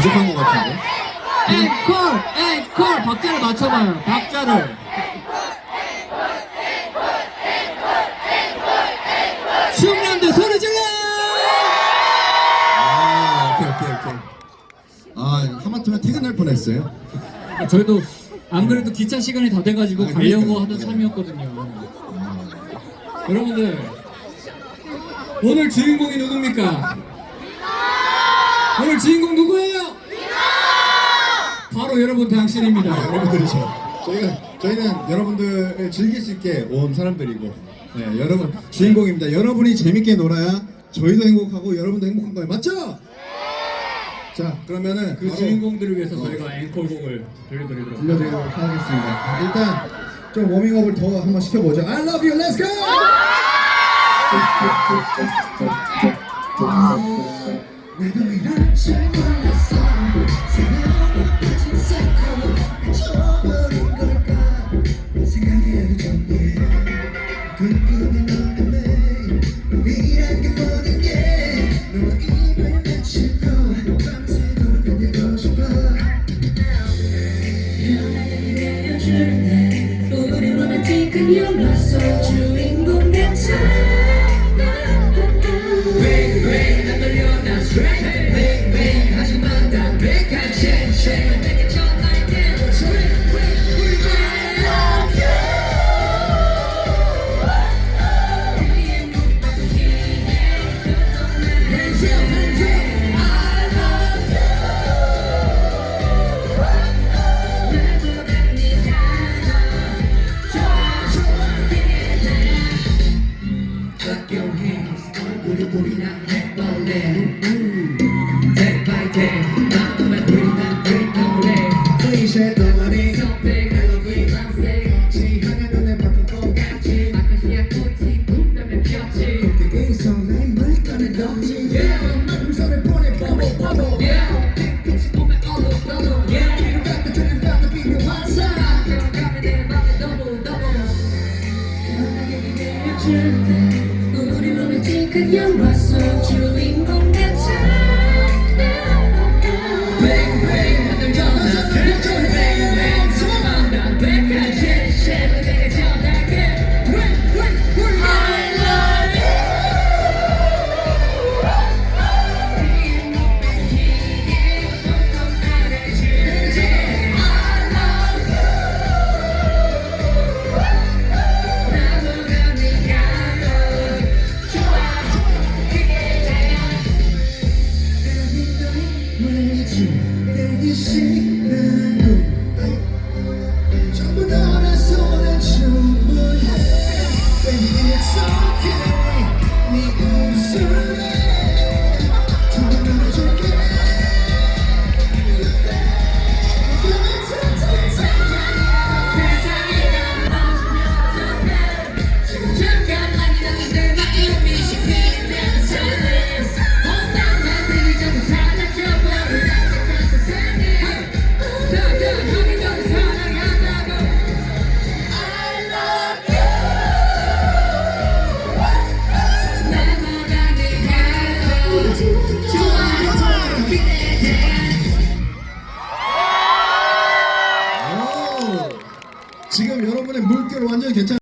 부족한 것 같은데. 앵콜 앵콜 박자를 맞춰봐요 박자를 충남대 소리 질러 아, 오케이, 오케이, 오케이. 아, 하마터면 퇴근할 뻔했어요. 저희도 안 그래도 기차 시간이 다 돼가지고 아, 가려고 그러니까요. 하던 네. 참이었거든요 여러분들 오늘 주인공이 누굽니까? 오늘 주인공 누구예요? 바로 여러분 당신입니다 아, 여러분들이죠. 저희가 저희는 여러분들을 즐길 수 있게 온 사람들이고, 네, 여러분 주인공입니다. 여러분이 재밌게 놀아야 저희도 행복하고 여러분도 행복한 거예요, 맞죠? 자, 그러면은 그 바로 주인공들을 위해서 저희가 앵콜곡을 들려드리도록 들려드리도록 하겠습니다. 일단 좀 워밍업을 더 한번 시켜보죠. I love you, let's go! Mira que 우리 우리나 해볼래 Day by day 마음에 우리나 break 클리셰 덩어리 선택하고 위반세 지향의 눈에 박힌 꽃같이 아까시야 꽃이 붓다면 폈지 그게 설레임 물건을 던지. Yeah. 마음 손을 보내 bubble bubble Yeah. 빛이 보면 얼룩덜룩 Yeah. 이름 갖다 주는 갖다 필요한 사람 들어가면 내 맘에 double double 편하게 기대해줄 때 우리 로맨틱한 영화 속 주인공 내기 싫어 玩这个挺正